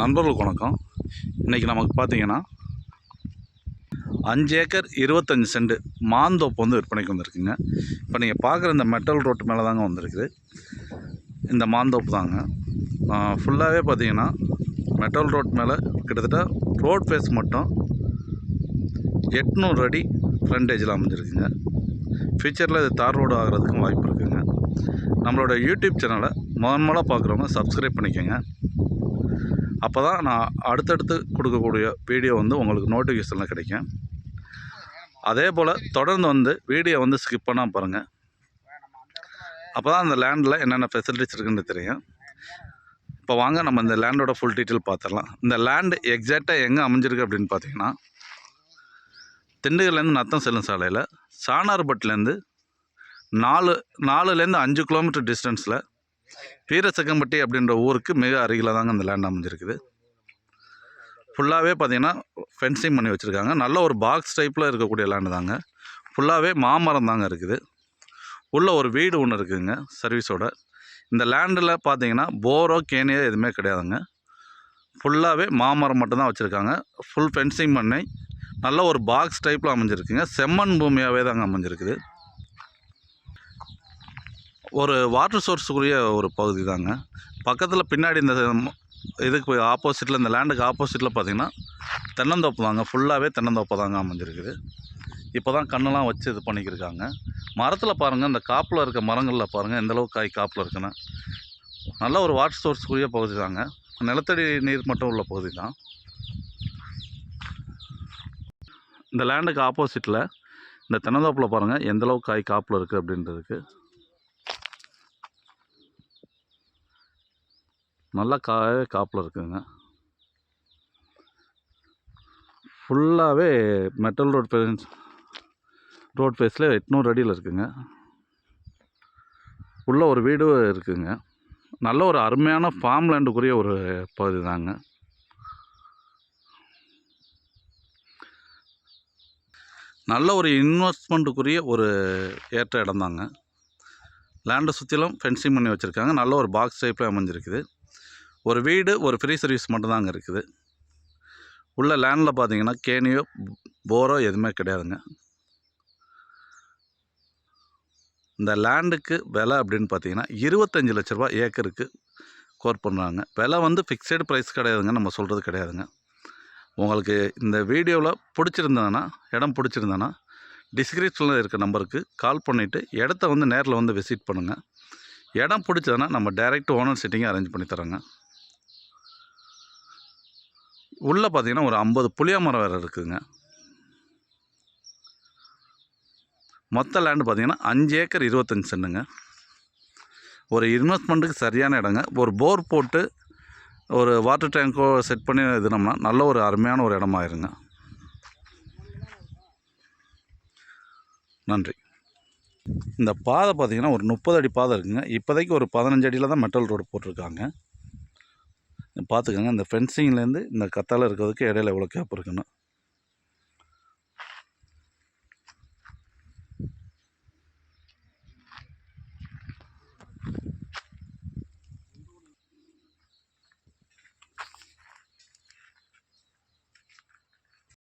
நண்பர்களுக்கு வணக்கம். இன்றைக்கி நமக்கு பார்த்தீங்கன்னா அஞ்சு ஏக்கர் இருபத்தஞ்சி சென்ட் மாந்தோப்பு வந்து விற்பனைக்கு வந்திருக்குங்க. இப்போ நீங்கள் பார்க்குற இந்த மெட்டல் ரோட்டு மேலே தாங்க வந்திருக்குது. இந்த மாந்தோப்பு தாங்க. ஃபுல்லாகவே பார்த்தீங்கன்னா மெட்டல் ரோட் மேலே கிட்டத்தட்ட ரோட் ஃபேஸ் மட்டும் எட்நூறு அடி ஃப்ரண்டேஜில் அமைஞ்சிருக்குங்க. ஃபியூச்சரில் இது தார் ரோடு ஆகிறதுக்கும் வாய்ப்பு இருக்குதுங்க நம்மளோட யூடியூப் சேனலை முதன் முதலாக பார்க்குறவங்க சப்ஸ்கிரைப் பண்ணிக்கோங்க. அப்போ தான் நான் அடுத்தடுத்து கொடுக்கக்கூடிய வீடியோ வந்து உங்களுக்கு நோட்டிஃபிகேஷனில் கிடைக்கும். அதே போல் தொடர்ந்து வந்து வீடியோ வந்து ஸ்கிப் பண்ணால் பாருங்கள் அப்போ தான் அந்த லேண்டில் என்னென்ன ஃபெசிலிட்டிஸ் இருக்குன்னு தெரியும். இப்போ வாங்க நம்ம இந்த லேண்டோட ஃபுல் டீட்டெயில் பார்த்துடலாம். இந்த லேண்டு எக்ஸாக்டாக எங்கே அமைஞ்சிருக்கு அப்படின்னு பார்த்தீங்கன்னா திண்டுக்கல்லேருந்து நத்தம் செல்லும் சாலையில் சாணார்பட்டிலேருந்து நாலு நாலுலேருந்து அஞ்சு கிலோமீட்டர் டிஸ்டன்ஸில் வீரசக்கம்பட்டி அப்படின்ற ஊருக்கு மிக அருகில் தாங்க அந்த லேண்ட் அமைஞ்சிருக்குது. ஃபுல்லாகவே பார்த்திங்கன்னா ஃபென்சிங் பண்ணி வச்சுருக்காங்க. நல்ல ஒரு பாக்ஸ் டைப்பில் இருக்கக்கூடிய லேண்டு தாங்க. ஃபுல்லாகவே மாமரம் தாங்க இருக்குது. உள்ளே ஒரு வீடு ஒன்று இருக்குதுங்க சர்வீஸோட இந்த லேண்டில் பார்த்தீங்கன்னா போரோ கேனியோ எதுவுமே கிடையாதுங்க. ஃபுல்லாகவே மாமரம் மட்டும்தான் வச்சுருக்காங்க. ஃபுல் ஃபென்சிங் பண்ணி நல்ல ஒரு பாக்ஸ் டைப்பில் அமைஞ்சிருக்குங்க. செம்மண் பூமியாகவே தாங்க அமைஞ்சிருக்குது. ஒரு வாட்டர் சோர்ஸுக்குரிய ஒரு பகுதி தாங்க. பக்கத்தில் பின்னாடி இந்த இதுக்கு இதுக்கு ஆப்போசிட்டில் இந்த லேண்டுக்கு ஆப்போசிட்டில் பார்த்தீங்கன்னா தென்னந்தோப்பு தாங்க. ஃபுல்லாகவே தென்னந்தோப்பு தாங்க அமைஞ்சிருக்குது. இப்போ தான் கண்ணெல்லாம் வச்சு இது பண்ணிக்கிருக்காங்க. மரத்தில் பாருங்கள் இந்த காப்பில் இருக்க மரங்களில் பாருங்கள் எந்த அளவுக்கு காய் காப்பில் இருக்குன்னு. நல்ல ஒரு வாட்டர் சோர்ஸுக்குரிய பகுதி தாங்க. நிலத்தடி நீர் மட்டும் உள்ள பகுதி தான். இந்த லேண்டுக்கு ஆப்போசிட்டில் இந்த தென்னந்தோப்பில் பாருங்கள் எந்தளவுக்கு காய் காப்பில் இருக்குது அப்படின்றதுக்கு. நல்லா காய காப்பில் இருக்குங்க. ஃபுல்லாகவே மெட்டல் ரோட் பேஸ் ரோட் பேஸில் எட்நூறு அடியில் இருக்குங்க. உள்ள ஒரு வீடு இருக்குங்க. நல்ல ஒரு அருமையான ஃபார்ம் லேண்டுக்குரிய ஒரு பகுதி தாங்க. நல்ல ஒரு இன்வெஸ்ட்மெண்ட்டுக்குரிய ஒரு ஏற்ற இடம் தாங்க. லேண்டை சுற்றிலும் ஃபென்சிங் பண்ணி வச்சுருக்காங்க. நல்ல ஒரு பாக்ஸ் டைப்பில் அமைஞ்சிருக்குது. ஒரு வீடு ஒரு ஃப்ரீ சர்வீஸ் மட்டும்தாங்க இருக்குது. உள்ள லேண்டில் பார்த்தீங்கன்னா கேணியோ போரோ எதுவுமே கிடையாதுங்க. இந்த லேண்டுக்கு விலை அப்படின்னு பார்த்தீங்கன்னா இருபத்தஞ்சி லட்ச ரூபா ஏக்கருக்கு கோர் பண்ணுறாங்க விலை வந்து ஃபிக்ஸடு ப்ரைஸ் கிடையாதுங்க நம்ம சொல்கிறது கிடையாதுங்க. உங்களுக்கு இந்த வீடியோவில் பிடிச்சிருந்ததுன்னா இடம் பிடிச்சிருந்ததுன்னா டிஸ்கிரிப்ஷனில் இருக்க நம்பருக்கு கால் பண்ணிவிட்டு இடத்த வந்து நேரில் வந்து விசிட் பண்ணுங்கள் இடம் பிடிச்சதுன்னா நம்ம டைரெக்ட் ஓனர் சிட்டிங்கை அரேஞ்ச் பண்ணி தரோங்க. உள்ளே பார்த்தீங்கன்னா ஒரு ஐம்பது புளிய மரம் வேறு இருக்குதுங்க மொத்த லேண்டு பார்த்தீங்கன்னா அஞ்சு ஏக்கர் இருபத்தஞ்சி சென்ட்டுங்க ஒரு இன்வெஸ்ட்மெண்ட்டுக்கு சரியான இடங்க. ஒரு போர் போட்டு ஒரு வாட்டர் டேங்கோ செட் பண்ணி இதுனோம்னா நல்ல ஒரு அருமையான ஒரு இடமாயிருங்க. நன்றி. இந்த பாதை பார்த்தீங்கன்னா ஒரு முப்பது அடி பாதை இருக்குங்க. இப்போதைக்கு ஒரு பதினஞ்சு அடியில் தான் மெட்டல் ரோடு போட்டிருக்காங்க. பார்த்துக்கோங்க. இந்த ஃபென்சிங்லேருந்து இந்த கத்தால் இருக்கிறதுக்கு இடையில எவ்வளோ கேப் இருக்கணும்